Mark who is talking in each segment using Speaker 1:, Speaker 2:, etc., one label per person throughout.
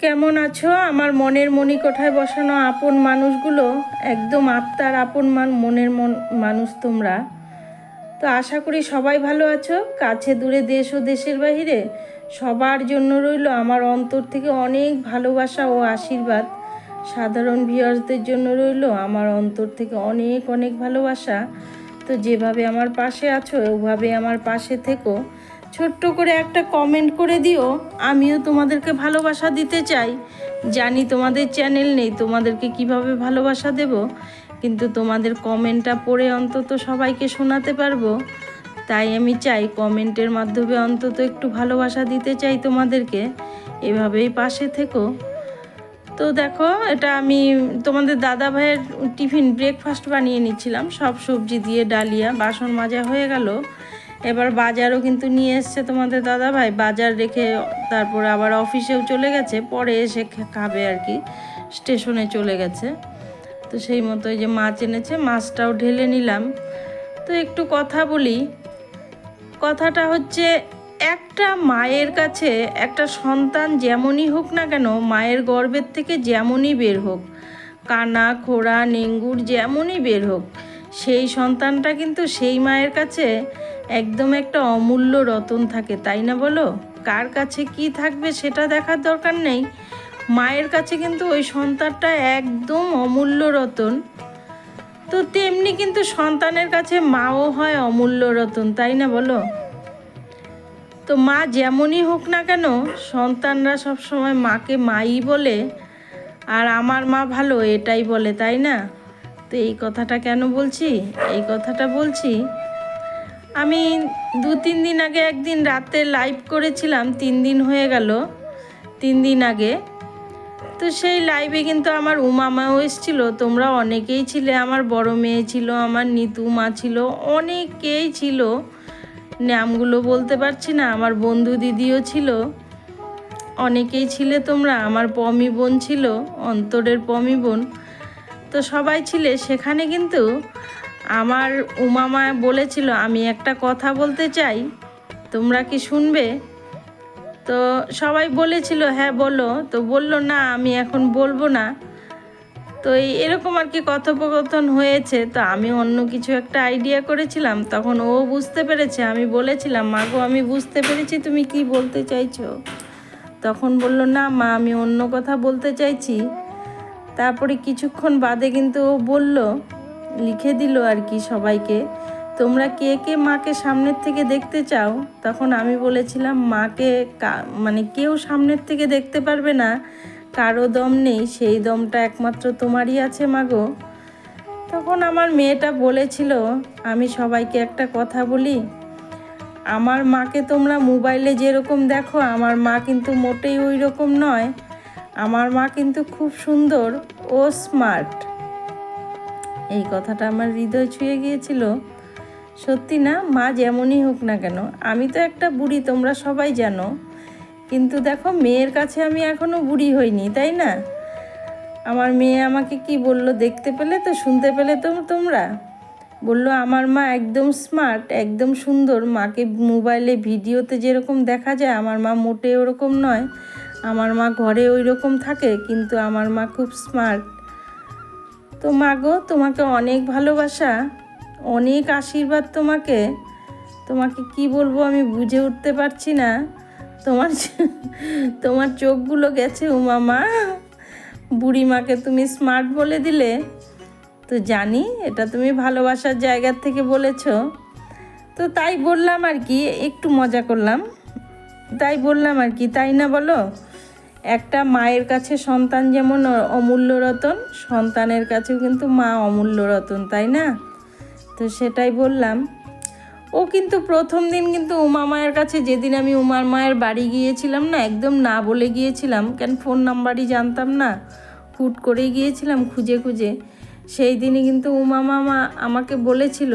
Speaker 1: কেমন আছো? আমার মনের মণিকোঠায় বসানো আপন মানুষগুলো একদম আত্মার আপন মান, মনের মন মানুষ তোমরা। তো আশা করি সবাই ভালো আছো। কাছে দূরে দেশ ও দেশের বাহিরে সবার জন্য রইল আমার অন্তর থেকে অনেক ভালোবাসা ও আশীর্বাদ। সাধারণ ভিউয়ার্সদের জন্য রইল আমার অন্তর থেকে অনেক অনেক ভালোবাসা। তো যেভাবে আমার পাশে আছো, ওভাবে আমার পাশে থেকো। ছোট্ট করে একটা কমেন্ট করে দিও। আমিও তোমাদেরকে ভালোবাসা দিতে চাই। জানি তোমাদের চ্যানেল নেই, তোমাদেরকে কীভাবে ভালোবাসা দেব? কিন্তু তোমাদের কমেন্টটা পড়ে অন্তত সবাইকে শোনাতে পারব। তাই আমি চাই কমেন্টের মাধ্যমে অন্তত একটু ভালোবাসা দিতে চাই তোমাদেরকে। এভাবেই পাশে থেকো। তো দেখো, এটা আমি তোমাদের দাদা ভাইয়ের টিফিন ব্রেকফাস্ট বানিয়ে নিচ্ছিলাম। সব সবজি দিয়ে ডালিয়া, বাসন মাজা হয়ে গেল। এবার বাজারও কিন্তু নিয়ে এসছে তোমাদের দাদা ভাই। বাজার রেখে তারপর আবার অফিসেও চলে গেছে, পরে এসে খাবে আর কি। স্টেশনে চলে গেছে। তো সেই মতো যে মাছ এনেছে, মাছটাও ঢেলে নিলাম। তো একটু কথা বলি। কথাটা হচ্ছে, একটা মায়ের কাছে একটা সন্তান যেমনই হোক না কেন, মায়ের গর্ভের থেকে যেমনই বের হোক, কানা, খোড়া, নেঙ্গুর যেমনই বের হোক সেই সন্তানটা কিন্তু সেই মায়ের কাছে একদম একটা অমূল্য রতন থাকে, তাই না বলো? কার কাছে কি থাকবে সেটা দেখার দরকার নেই। মায়ের কাছে কিন্তু ওই সন্তানটা একদম অমূল্য রতন। তো তেমনি কিন্তু সন্তানের কাছে মাও হয় অমূল্য রতন, তাই না বলো? তো মা যেমনই হোক না কেন, সন্তানরা সবসময় মাকে মাই বলে, আর আমার মা ভালো এটাই বলে, তাই না? তো এই কথাটা কেন বলছি? এই কথাটা বলছি, আমি দু তিন দিন আগে একদিন রাতে লাইভ করেছিলাম, তিন দিন হয়ে গেল, তিন দিন আগে। তো সেই লাইভে কিন্তু আমার উমামাও এসেছিল, তোমরা অনেকেই ছিলে, আমার বড় মেয়ে ছিল, আমার নিতু মা ছিল, অনেকেই ছিল। নামগুলো বলতে পারছি না, আমার বন্ধু দিদিও ছিল, অনেকেই ছিলে তোমরা, আমার পমি বোন ছিল, অন্তরের পমি বোন। তো সবাই ছিলে। সেখানে কিন্তু আমার উমামা বলেছিল, আমি একটা কথা বলতে চাই, তোমরা কি শুনবে? তো সবাই বলেছিল হ্যাঁ বলো। তো বলল, না, আমি এখন বলব না। তো এই এরকম আর কি কথোপকথন হয়েছে। তো আমি অন্য কিছু একটা আইডিয়া করেছিলাম। তখন ও বুঝতে পেরেছে, আমি বলেছিলাম মাগো আমি বুঝতে পেরেছি, তুমি কি বলতে চাইছো? তখন বলল, না, মা, আমি অন্য কথা বলতে চাইছি। তারপরে কিছুক্ষণ বাদে কিন্তু ও বলল, লিখে দিল আর কি সবাইকে, তোমরা কে কে মাকে সামনের থেকে দেখতে চাও? তখন আমি বলেছিলাম, মাকে মানে কেউ সামনের থেকে দেখতে পারবে না, কারও দম নেই, সেই দমটা একমাত্র তোমারই আছে মাগো। তখন আমার মেয়েটা বলেছিল, আমি সবাইকে একটা কথা বলি, আমার মাকে তোমরা মোবাইলে যেরকম দেখো, আমার মা কিন্তু মোটেই ওই রকম নয় আমার মা কিন্তু খুব সুন্দর ও স্মার্ট এই কথাটা আমার হৃদয় ছুঁয়ে গিয়েছিল। সত্যি না, মা যেমনই হোক না কেন, আমি তো একটা বুড়ি, তোমরা সবাই জানো। কিন্তু দেখো, মেয়ের কাছে আমি এখনও বুড়ি হইনি, তাই না? আমার মেয়ে আমাকে কি বলল, দেখতে পেলে তো, শুনতে পেলে তো তোমরা? বলল, আমার মা একদম স্মার্ট একদম সুন্দর। মাকে মোবাইলে, ভিডিওতে যেরকম দেখা যায়, আমার মা মোটে ওরকম নয়। আমার মা ঘরে ওই রকম থাকে, কিন্তু আমার মা খুব স্মার্ট তো মা গো, তোমাকে অনেক ভালোবাসা, অনেক আশীর্বাদ তোমাকে। তোমাকে কি বলব আমি বুঝে উঠতে পারছি না। তোমার তোমার চোখগুলো গেছে উমা মা বুড়ি মাকে তুমি স্মার্ট বলে দিলে। তো জানি, এটা তুমি ভালোবাসার জায়গার থেকে বলেছ। তো তাই বললাম আর কি, একটু মজা করলাম। তাই বললাম আর কি, তাই না বলো? একটা মায়ের কাছে সন্তান যেমন অমূল্য রতন, সন্তানের কাছেও কিন্তু মা অমূল্য রতন, তাই না? তো সেটাই বললাম। ও কিন্তু প্রথম দিন কিন্তু উমা মায়ের কাছে, যেদিন আমি উমার মায়ের বাড়ি গিয়েছিলাম না, একদম না বলে গিয়েছিলাম, কেন ফোন নাম্বারই জানতাম না, হুট করেই গিয়েছিলাম খুঁজে খুঁজে। সেই দিনই কিন্তু উমা মামা আমাকে বলেছিল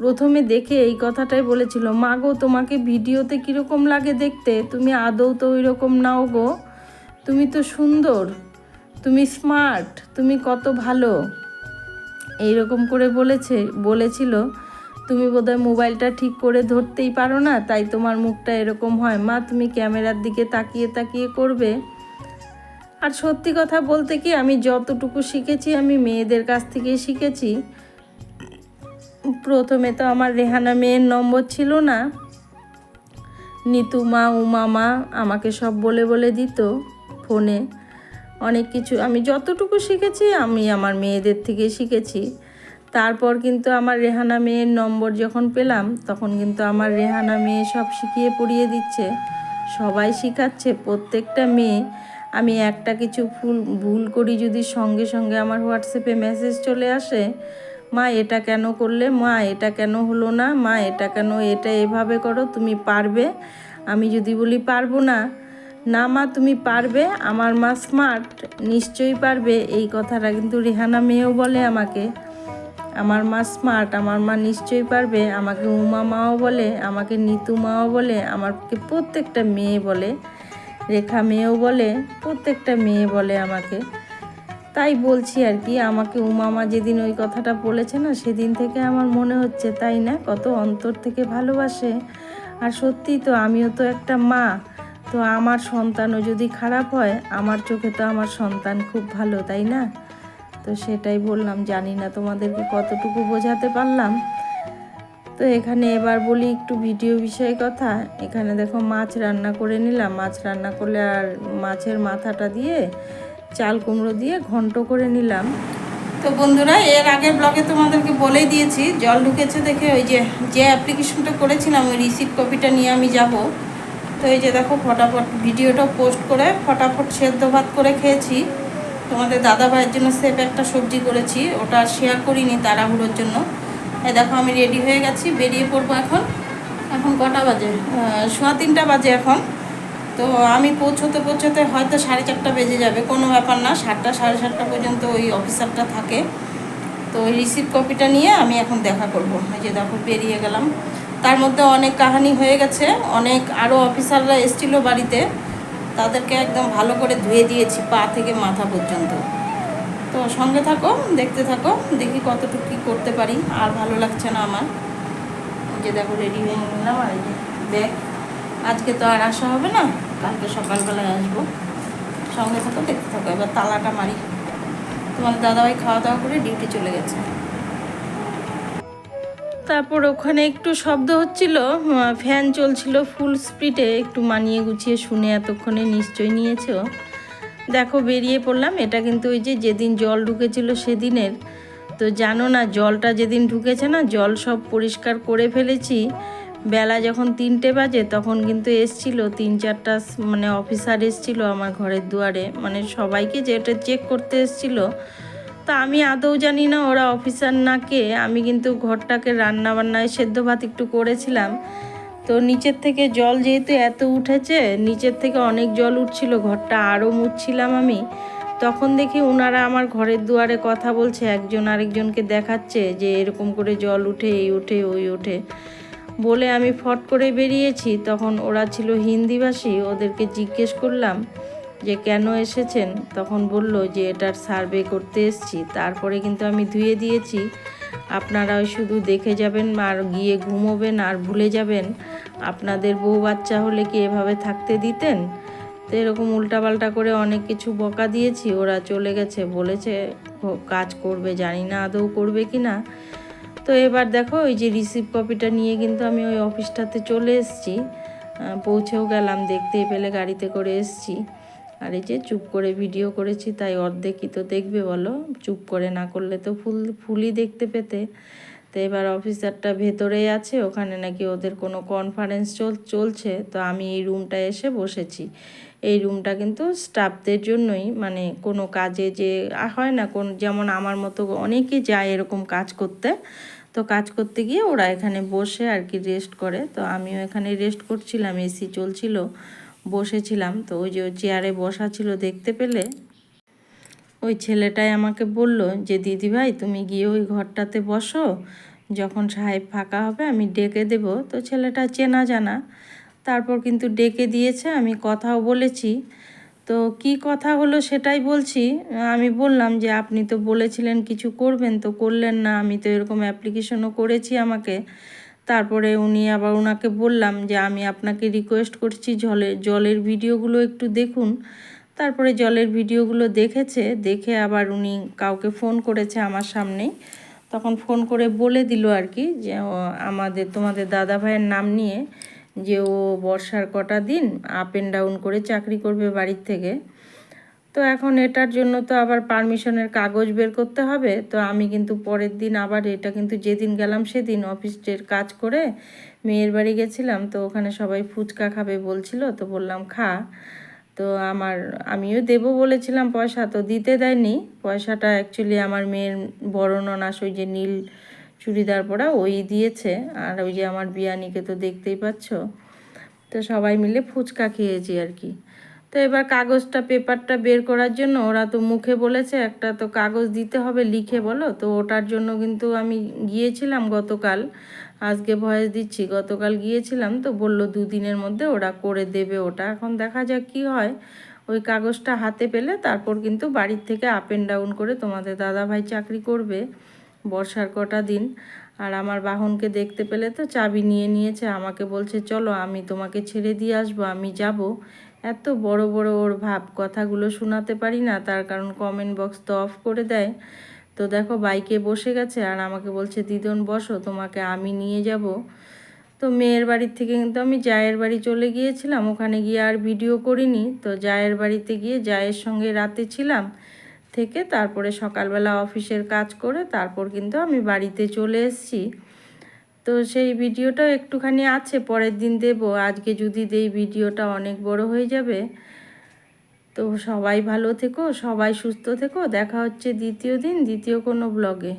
Speaker 1: প্রথমে দেখে এই কথাটাই বলেছিল মা গো তোমাকে ভিডিওতে কীরকম লাগে দেখতে? তুমি আদৌ তো ওই রকম নাও গো। তুমি তো সুন্দর, তুমি স্মার্ট, তুমি কত ভালো। এইরকম করে বলেছে, বলেছিল, তুমি বোধহয় মোবাইলটা ঠিক করে ধরতেই পারো না, তাই তোমার মুখটা এরকম হয়। মা, তুমি ক্যামেরার দিকে তাকিয়ে তাকিয়ে করবে। আর সত্যি কথা বলতে কি, আমি যতটুকু শিখেছি, আমি মেয়েদের কাছ থেকেই শিখেছি। প্রথমে তো আমার রেহানা মেয়ের নম্বর ছিল না। নিতু মা আমাকে সব বলে বলে দিত ফোনে। অনেক কিছু আমি যতটুকু শিখেছি আমি আমার মেয়েদের থেকে শিখেছি। তারপর কিন্তু আমার রেহানা মেয়ের নম্বর যখন পেলাম, তখন কিন্তু আমার রেহানা মেয়ে সব শিখিয়ে পড়িয়ে দিচ্ছে। সবাই শিখাচ্ছে, প্রত্যেকটা মেয়ে। আমি একটা কিছু ভুল ভুল করি যদি সঙ্গে সঙ্গে আমার হোয়াটসঅ্যাপে মেসেজ চলে আসে মা, এটা কেন করলে? মা, এটা কেন হলো না? মা, এটা কেন এটা এভাবে করো? তুমি পারবে? আমি যদি বলি পারব না? না মা, তুমি পারবে। আমার মা স্মার্ট নিশ্চয়ই পারবে। এই কথাটা কিন্তু রেহানা মেয়েও বলে আমাকে। আমার মা স্মার্ট আমার মা নিশ্চয়ই পারবে। আমাকে উমা মাও বলে, আমাকে নিতু মাও বলে, আমাকে প্রত্যেকটা মেয়ে বলে। রেখা মেয়েও বলে, প্রত্যেকটা মেয়ে বলে আমাকে। তাই বলছি আর কি, আমাকে উমামা যেদিন ওই কথাটা বলেছে না, সেদিন থেকে আমার মনে হচ্ছে তাই না, কত অন্তর থেকে ভালোবাসে। আর সত্যি তো আমিও তো একটা মা, তো আমার সন্তানও যদি খারাপ হয়, আমার চোখে তো আমার সন্তান খুব ভালো, তাই না? তো সেটাই বললাম, জানি না তোমাদেরকে কতটুকু বোঝাতে পারলাম। তো এখানে এবার বলি একটু ভিডিও বিষয়ে কথা, এখানে দেখো মাছ রান্না করে নিলাম, মাছ রান্না করলে আর মাছের মাথাটা দিয়ে চাল কুমড়ো দিয়ে ঘন্ট করে নিলাম। তো বন্ধুরা, এর আগের ব্লগে তোমাদেরকে বলেই দিয়েছি, জল ঢুকেছে দেখে ওই যে যে অ্যাপ্লিকেশনটা করেছিলাম, ওই রিসিপ্ট কপিটা নিয়ে আমি যাব। তো এই যে দেখো, ফটাফট ভিডিওটা পোস্ট করে ফটাফট সেদ্ধ ভাত করে খেয়েছি। তোমাদের দাদা ভাইয়ের জন্য সেফ একটা সবজি করেছি, ওটা শেয়ার করিনি তাড়াহুড়োর জন্য। এই দেখো, আমি রেডি হয়ে গেছি, বেরিয়ে পড়ব এখন। এখন কটা বাজে? সোয়া তিনটা বাজে এখন। তো আমি পৌঁছতে পৌঁছতে হয়তো সাড়ে চারটা বেজে যাবে। কোনো ব্যাপার না, সাতটা, সাড়ে সাতটা পর্যন্ত ওই অফিসারটা থাকে। তো ওই রিসিপ্ট কপিটা নিয়ে আমি এখন দেখা করব। এই যে দেখো, বেরিয়ে গেলাম। তার মধ্যে অনেক কাহানি হয়ে গেছে। অনেক আরও অফিসাররা এসেছিল বাড়িতে। তাদেরকে একদম ভালো করে ধুয়ে দিয়েছি, পা থেকে মাথা পর্যন্ত। তো সঙ্গে থাকো, দেখতে থাকো, দেখি কতটুকু কী করতে পারি। আর ভালো লাগছে না আমার। যে দেখো রেডি হয়ে নিলাম। আর ব্যাগ আজকে তো আর আসা হবে না। কালকে সকালবেলায় আসব। সঙ্গে থাকো, দেখতে থাকো। এবার তালাটা মারি। তোমার দাদাভাই খাওয়া দাওয়া করে ডিউটি চলে গেছে। তারপর ওখানে একটু শব্দ হচ্ছিল ফ্যান চলছিল ফুল স্পিডে একটু মানিয়ে গুছিয়ে শুনে এতক্ষণে নিশ্চয় নিয়েছো দেখো, বেরিয়ে পড়লাম। এটা কিন্তু ওই যে যেদিন জল ঢুকেছিল সেদিনের। তো জানো না, জলটা যেদিন ঢুকেছে না, জল সব পরিষ্কার করে ফেলেছি। বেলা যখন তিনটে বাজে, তখন কিন্তু এসছিল, তিন চারটা মানে অফিসার এসছিল আমার ঘরের দুয়ারে মানে সবাইকে যেটা চেক করতে এসছিল। তা আমি আদৌ জানি না ওরা অফিসার না কে, আমি কিন্তু ঘরটাকে রান্না বান্নায় সেদ্ধ ভাত একটু করেছিলাম। তো নিচের থেকে জল যেহেতু এত উঠেছে, নিচের থেকে অনেক জল উঠছিল, ঘরটা আরও মুছছিলাম আমি। তখন দেখি ওনারা আমার ঘরের দুয়ারে কথা বলছে, একজন আরেকজনকে দেখাচ্ছে যে এরকম করে জল উঠে, এই ওঠে ওই ওঠে বলে আমি ফট করে বেরিয়েছি। তখন ওরা ছিল হিন্দিভাষী, ওদেরকে জিজ্ঞেস করলাম যে, কেন এসেছেন? তখন বলল যে, এটার সার্ভে করতে এসেছি। তারপরে কিন্তু আমি ধুয়ে দিয়েছি। আপনারা শুধু দেখে যাবেন আর গিয়ে ঘুমোবেন আর ভুলে যাবেন। আপনাদের বউ বাচ্চা হলে কি এভাবে থাকতে দিতেন? তো এরকম উল্টাপাল্টা করে অনেক কিছু বকা দিয়েছি। ওরা চলে গেছে। বলেছে কাজ করবে, জানি না আদৌ করবে কি না। তো এবার দেখো ওই যে রিসিভ কপিটা নিয়ে কিন্তু আমি ওই অফিসটাতে চলে এসেছি। পৌঁছেও গেলাম, দেখতেই পেলে গাড়িতে করে এসেছি। আর এই যে চুপ করে ভিডিও করেছি, তাই অর্ধেকই তো দেখবে বলো। চুপ করে না করলে তো ফুল, ফুলই দেখতে পেতে। তো এবার অফিসারটা ভেতরেই আছে, ওখানে নাকি ওদের কোনো কনফারেন্স চল, চলছে। তো আমি এই রুমটা এসে বসেছি। এই রুমটা কিন্তু স্টাফদের জন্যই মানে কোনো কাজে যে হয় না, কোন, যেমন আমার মতো অনেকে যায় এরকম কাজ করতে। তো কাজ করতে গিয়ে ওরা এখানে বসে আর কি রেস্ট করে। তো আমিও এখানে রেস্ট করছিলাম এসি চলছিল, বসেছিলাম। তো ওই যে চেয়ারে বসা ছিল দেখতে পেলে, ওই ছেলেটাই আমাকে বলল যে, দিদি ভাই, তুমি গিয়ে ওই ঘরটাতে বসো। যখন সাহেব ফাঁকা হবে আমি ডেকে দেব। তো ছেলেটা চেনা জানা। তারপর কিন্তু ডেকে দিয়েছে, আমি কথাও বলেছি। তো কি কথা হলো সেটাই বলছি। আমি বললাম যে, আপনি তো বলেছিলেন কিছু করবেন, তো করলেন না। আমি তো এরকম অ্যাপ্লিকেশনও করেছি আমাকে। তারপরে উনি আবার ওনাকে বললাম যে, আমি আপনাকে রিকোয়েস্ট করছি জলে, জলের ভিডিওগুলো একটু দেখুন। তারপরে জলের ভিডিওগুলো দেখেছে, দেখে আবার উনি কাউকে ফোন করেছে আমার সামনেই। তখন ফোন করে বলে দিল আর কি যে আমাদের, তোমাদের দাদা ভাইয়ের নাম নিয়ে যে ও বর্ষার কটা দিন আপ অ্যান্ড ডাউন করে চাকরি করবে বাড়ির থেকে। তো এখন এটার জন্য তো আবার পারমিশনের কাগজ বের করতে হবে। তো আমি কিন্তু পরের দিন আবার এটা কিন্তু যেদিন গেলাম সেদিন অফিসের কাজ করে মেয়ের বাড়ি গেছিলাম। তো ওখানে সবাই ফুচকা খাবে বলছিল, তো বললাম, খা। তো আমার, আমিও দেবো বলেছিলাম পয়সা, তো দিতে দেয়নি। পয়সাটা অ্যাকচুয়ালি আমার মেয়ের বড় ননাস, ওই যে নীল চুড়িদার পরা, ওই দিয়েছে। আর ওই যে আমার বিয়ানিকে তো দেখতেই পাচ্ছ। তো সবাই মিলে ফুচকা খেয়েছি আর কি। তো এবার কাগজটা, পেপারটা বের করার জন্য ওরা তো মুখে বলেছে, একটা তো কাগজ দিতে হবে, লিখে বলো। তো ওটার জন্য কিন্তু আমি গিয়েছিলাম গতকাল। আজকে ভয়েস দিচ্ছি, গতকাল গিয়েছিলাম। তো বলল দুদিনের মধ্যে ওরা করে দেবে ওটা। এখন দেখা যাক কি হয়। ওই কাগজটা হাতে পেলে তারপর কিন্তু বাড়ির থেকে আপ অ্যান্ড ডাউন করে তোমাদের দাদা ভাই চাকরি করবে। বর্ষার কটা দিন। আর আমার বাহনকে দেখতে পেলে তো চাবি নিয়ে নিয়েছে, আমাকে বলছে, চলো, আমি তোমাকে ছেড়ে দিয়ে আসব, আমি যাব। এত বড় বড় ওর ভাব কথাগুলো শোনাতে পারি না, তার কারণ কমেন্ট বক্স তো অফ করে দেয়। তো দেখো, বাইকে বসে গেছে আর আমাকে বলছে, দিদন, বসো, তোমাকে আমি নিয়ে যাব। তো মেয়ের বাড়ির থেকে কিন্তু আমি জায়ের বাড়ি চলে গিয়েছিলাম, ওখানে গিয়ে আর ভিডিও করিনি। তো জায়ের বাড়িতে গিয়ে জায়ের সঙ্গে রাতে ছিলাম। থেকে তারপরে সকালবেলা অফিসের কাজ করে তারপর কিন্তু আমি বাড়িতে চলে এসেছি। তো সেই ভিডিওটাও একটুখানি আছে, পরের দিন দেব। আজকে যদি দেই ভিডিওটা অনেক বড় হয়ে যাবে, তো সবাই ভালো থেকো, সবাই সুস্থ থেকো। দেখা হচ্ছে দ্বিতীয় দিন, দ্বিতীয় কোনো ব্লগে